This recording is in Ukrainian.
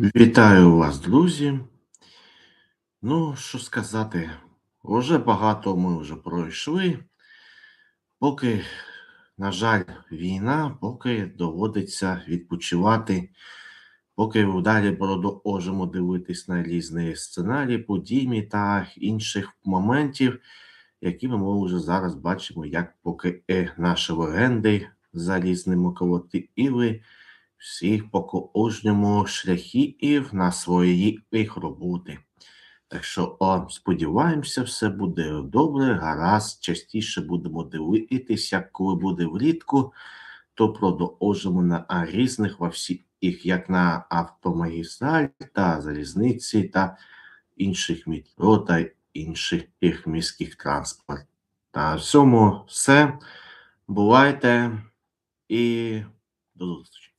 Вітаю вас, друзі. Ну, що сказати, уже багато ми вже пройшли. Поки, на жаль, війна, поки доводиться відпочивати, поки далі продовжимо дивитись на різні сценарії, події та інших моментів, які ми вже зараз бачимо, як поки е, наші легенди за різними колективи всіх по кожному шляхів на свої їх роботи. Так що о, сподіваємося, все буде добре, гаразд. Частіше будемо дивитися, коли буде влітку, то продовжимо на різних во всіх, як на автомагістраль та залізниці та інших метро та інших міських транспорт. На всьому все. Бувайте і до зустрічі.